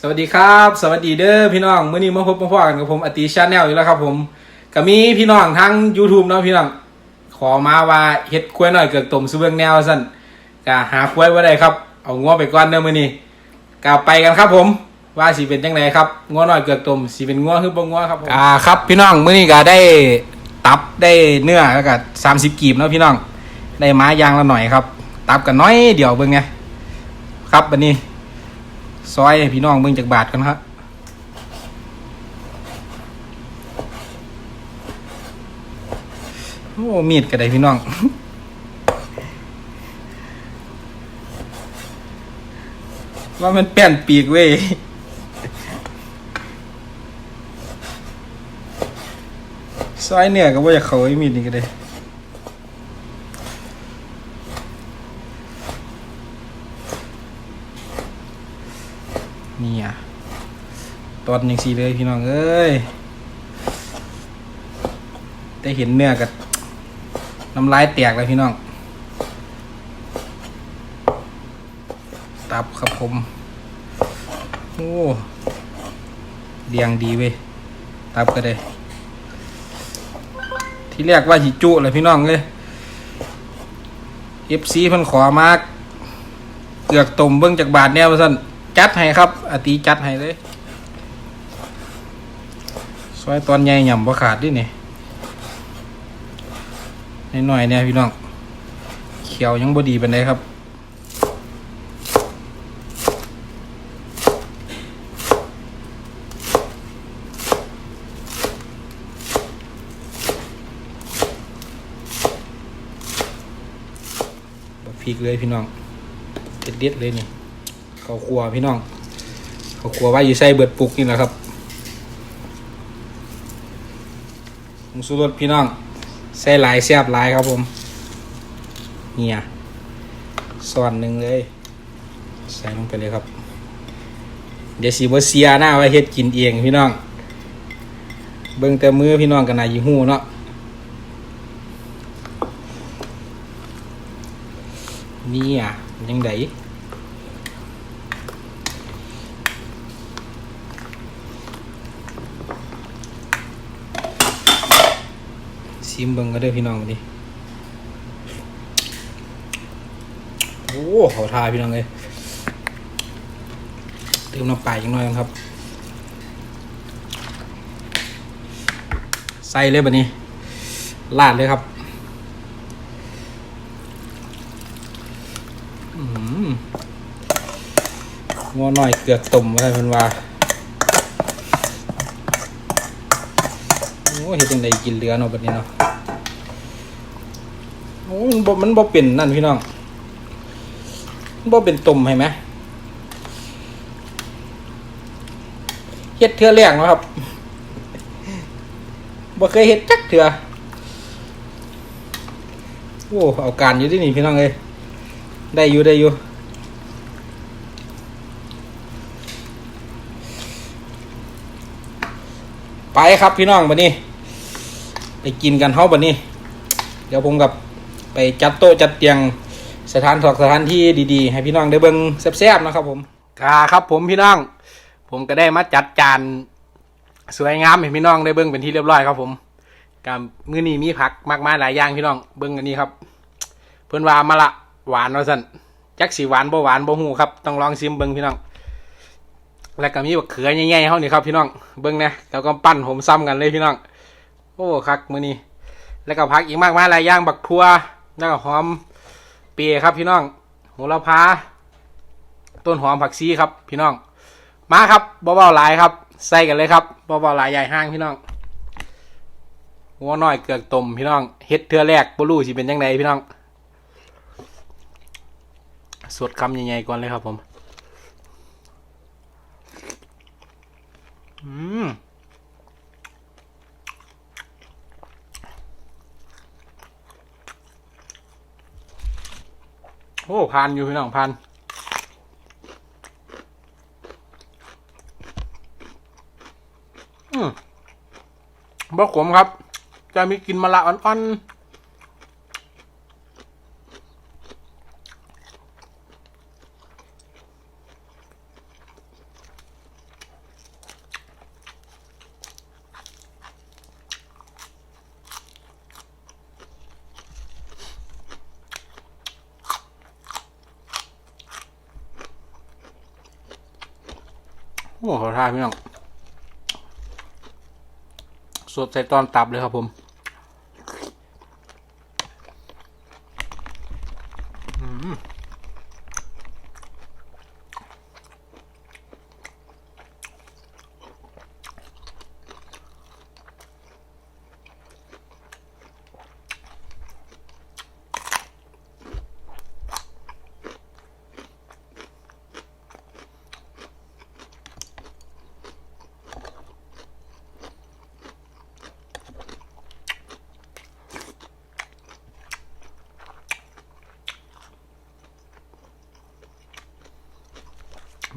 สวัสดีครับ สวัสดีเด้อพี่น้องเมื้อนี้มาพบมาพอกันกับผมอติชาแนลอีกแล้วครับ ผมก็มีพี่น้องทั้ง YouTube เนาะพี่น้องขอมาว่าเฮ็ดควยหน่อยเกิดต้มซุเบิงแนวสั่นก็หาควยบ่ได้ครับ เอางัวไปก่อนเด้อมื้อนี้ก็ไปกันครับผมว่าสิเป็นจังไดครับงัวหน่อยเกิดต้มสิเป็นงัวคือบ่งัวครับผมอ่าครับพี่น้องเมื้อนี้ก็ได้ตับได้เนื้อแล้วก็30กีบเนาะพี่น้องได้ม้ายางละหน่อยครับ ตับกันน้อยเดี๋ยวเบิ่งไงครับบัดนี้ ซอยให้พี่น้องเบิ่งจากบาทกันครับโอ้มีดก็ได้พี่น้องว่ามันแป้นปีกเว้ยซอยเนื้อก็ว่าจะเขาไอ้มีดนี่ก็ได้ นี่อะ ตอนยังสีเลยพี่น้องเอ้ยได้เห็นเนื้อกับน้ำลายแตกเลยพี่น้อง ตับครับผม โอ้เรียงดีเว้ย ตับก็ได้ ที่แรกว่าหิจุเลยพี่น้องเลย FC เพิ่นขอมาก เกือกต้มเบิ้งจากบาทแนวสั่นจัดให้ครับ อตีจัดให้เลย ซอยตอนใหญ่หย่ำบ่ขาดดิเนี่ยหน่อยๆเนี่ยพี่น้องเขียวยังบ่ดีเป็นไดครับบักเลยพี่น้องเด็ดเด็ดเลยนี่เขาวคั่วพี่น้องเขาวคั่วว่าอยู่ใส่เบิดปุกนี่แหละครับ งสูรสพี่น้อง ใส่หลายแซ่บหลายครับผม เนี่ยส่วนหนึ่งเลย ใส่ลงไปเลยครับ เดี๋ยวสีบเสียหน้าไว้เฮ็ดกินเองพี่น้อง เบิ่งแต่มือพี่น้องกันนายยี่หูเนาะนี่อะยังไง ซิมเบิงก็ได้พี่น้องดิโอ้เขาทาพี่น้องเลยเติมน้ำปลาอีกหน่อยครับ ใส่เลยแบบนี้ลาดเลยครับอืมงัวหน่อยเกือกตุ่มอะไรเพิ่นว่าโอ้เฮ็ดจังไดกินเหลือเนาะบัดนี้เนาะ โอ้มันบ่มันบ่เป็นนั่นพี่น้องบ่เป็นตุ่มให้ไหมเฮ็ดเทื่อแรกเนะครับบ่เคยเฮ็ดจักเทื่อโอ้เอาการอยู่ที่นี่พี่น้องเอ้ยได้อยู่ได้อยู่ไปครับพี่น้องบันนี้ ไปกินกันเฮาบันนี้ เดี๋ยวผมกับ ไปจัดโต๊ะจัดเตียงสถานถอกสถานที่ดีๆ ให้พี่น้องได้เบิ่งแซ่บๆนะครับผมกาครับผมพี่น้อง ผมก็ได้มาจัดจานสวยงามให้พี่น้องได้เบิ่งเป็นที่เรียบร้อยครับผมกับมื้อนี้มีผักมากมายหลายอย่างพี่น้องเบิ่งอันนี้ครับ เพิ่อนว่ามาละหวานว่าสั่นจักสีหวานบ่หวานบ่หูครับต้องลองชิมเบิ่งพี่น้อง แล้วก็มีบักเขือใหญ่ๆเฮานี่ครับพี่น้องเบิ่งนะแล้วก็ปั้นผมซ้ำกันเลยพี่น้อง โอ้คักมื้อนี้แล้วก็ผักอีกมากมายหลายอย่างบักทั่ว แล้วก็หอมเปียครับพี่น้องโหระพาต้นหอมผักชีครับ พี่น้อง มาครับบ่เบาหลายครับ ใส่กันเลยครับบ่เบาหลายใหญ่ห้างพี่น้องหัวน้อยเกือกต้มพี่น้องเฮ็ดเทือแรกบ่รู้สิเป็นจังไดพี่น้องสวดคำใหญ่ๆก่อนเลยครับผม อืม โอ้พันอยู่พี่น้องพันอืมบ่ขมครับ จะมีกลินมะละอ่อนๆ โอ้ขอทานพี่น้องสดใส่ตอนตับเลยครับผม อืม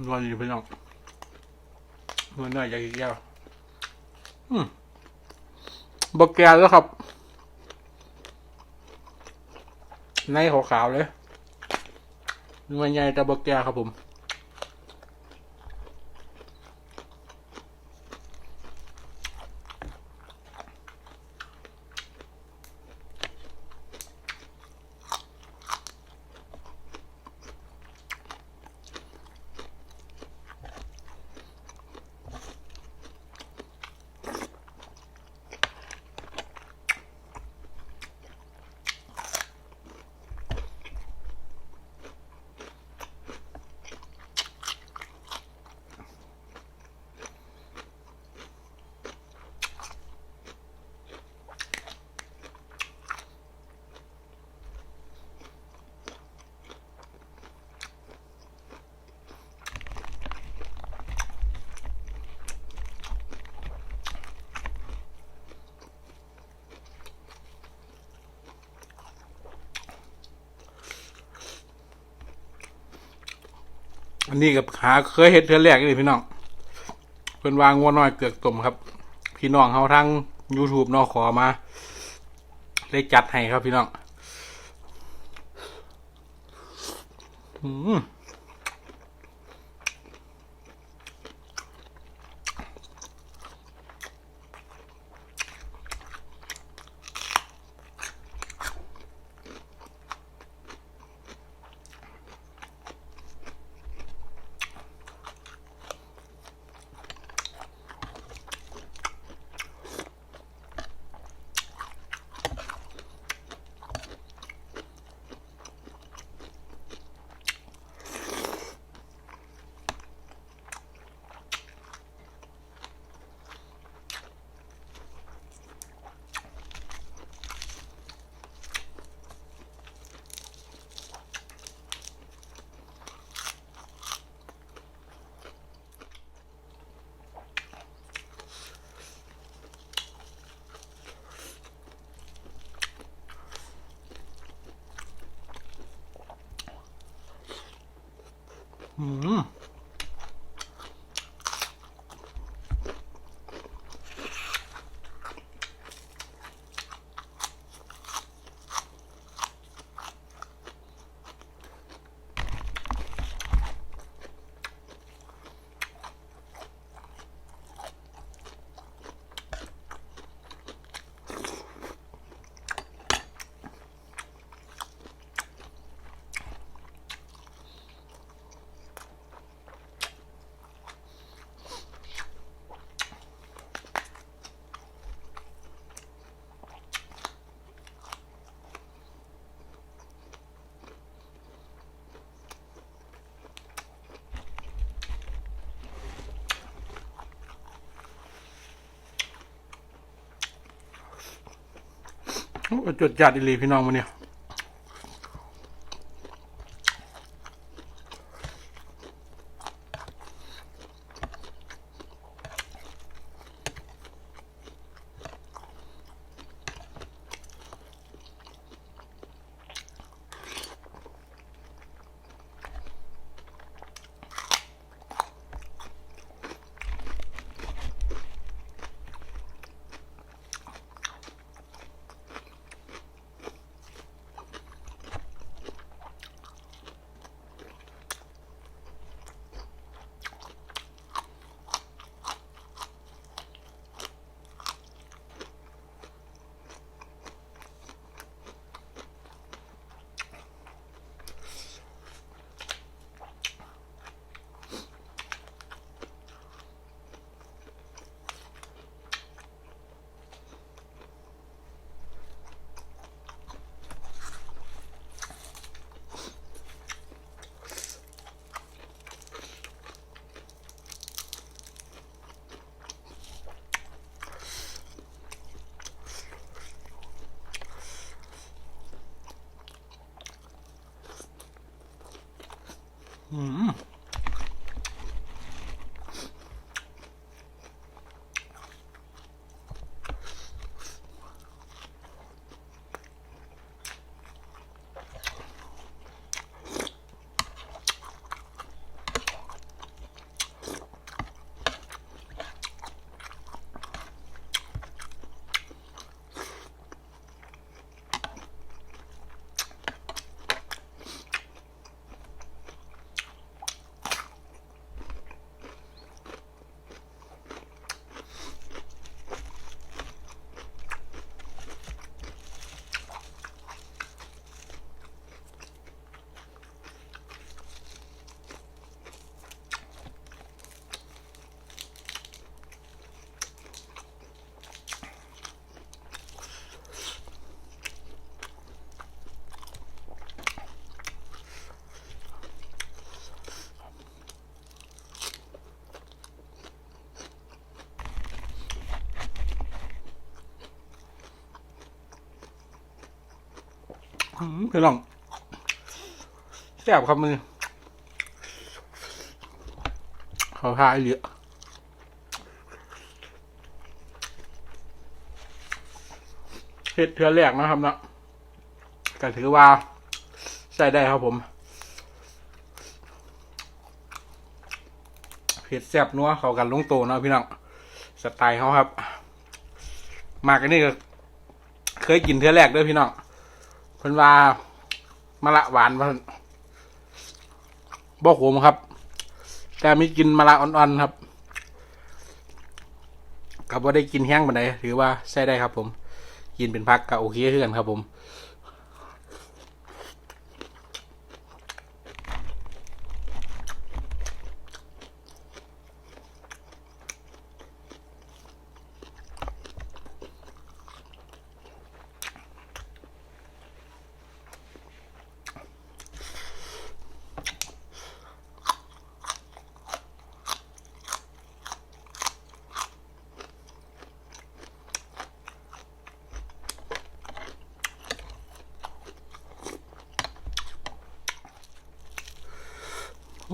นวลอยู่พี่น้องนวลหน่อยอยากกินแก้วอืมบกแกแล้วครับ ในขาวๆเลยนวลใหญ่แต่บกแกครับผม อันนี้กับหาเคยเห็ดเทือแรกเลยพี่น้องเพิ่นวางงัวน้อยเกือกต่มครับ พี่น้องเขาทั้ง YouTube นอขอมาได้จัดให้ครับพี่น้องอืม ก็จดจัดอีหลีพี่น้องมาเนี่ย อื พี่น้องแซ่บครับมือขาพาไอ้เหลือเฮ็ดเทือแรกนะครับเนาะก็ถือว่าใส่ได้ครับผมเผ็ดแซ่บนัวเข้ากันลงโตเนาะพี่น้องสไตล์เขาครับ มากอันนี้ก็เคยกินเทือแรกด้วยพี่น้อง เพิ่นว่ามะละหวานมาบ่ขมครับ แต่มีกินมะละอ่อนๆครับกับว่าได้กินแห้งบันไดถือว่าใช้ได้ครับผม กินเป็นพักก็โอเคคือกันครับผม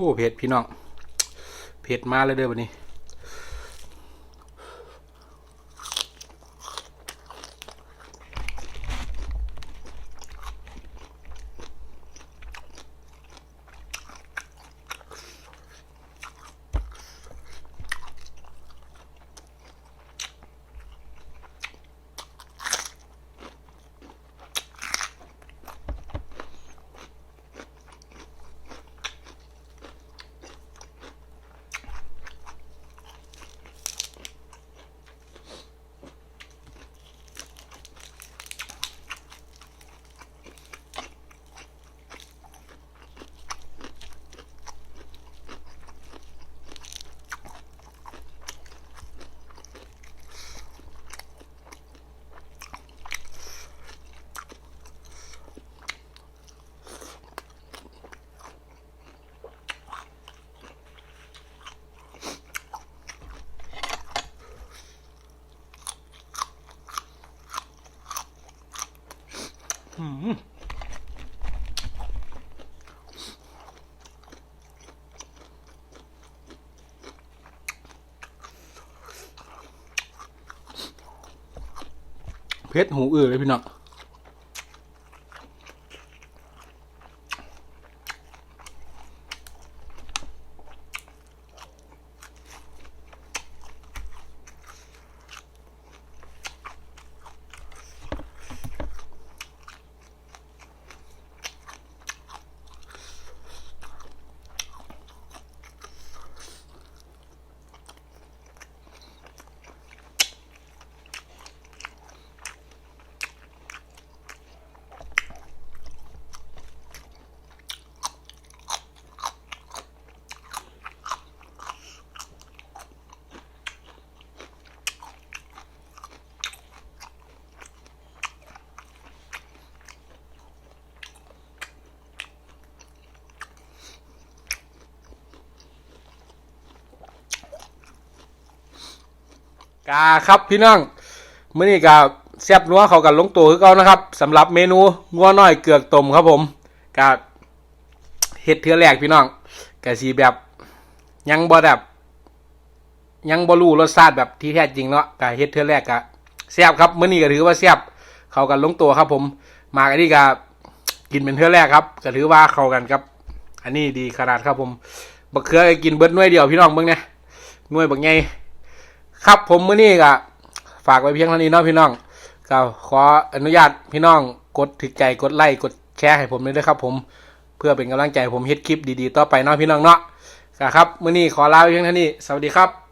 โอ้เผ็ดพี่น้องเผ็ดมาเลยเด้อวันนี้ อืม เฮ็ดหูอื้อเลยพี่น้อง กาครับพี่น้องมื้อนี้กาแซ่บนัวเขากันลงตัวคือเก่านะครับสำหรับเมนูงัวน้อยเกือกต้มครับผมกาเฮ็ดเทือแรกพี่น้องกะสีแบบยังบ่แบบยังบ่รู้รสชาติแบบที่แท้จริงเนาะกะเฮ็ดเทือแรกกะแซ่บครับมื้อนี้ก็ถือว่าแซ่บเขากันลงตัวครับผม มาอันนี้ก็กินเป็นเทือแรกครับก็ถือว่าเข้ากันครับ อันนี้ดีขนาดครับผมบักเขือกินเบิดน่วยเดียวพี่น้องเบิ่งเนี่ยน่วยบักใหญ่ ครับผมมื้อนี้ก็ฝากไว้เพียงเท่านี้เนาะพี่น้องก็ขออนุญาตพี่น้องกดถึกใจกดไลค์กดแชร์ให้ผมด้วยครับ ผมเพื่อเป็นกำลังใจผมเฮ็ดคลิปดีๆ ต่อไปเนาะพี่น้องเนาะครับมื้อนี้ขอลาไปเพียงเท่านี้ สวัสดีครับ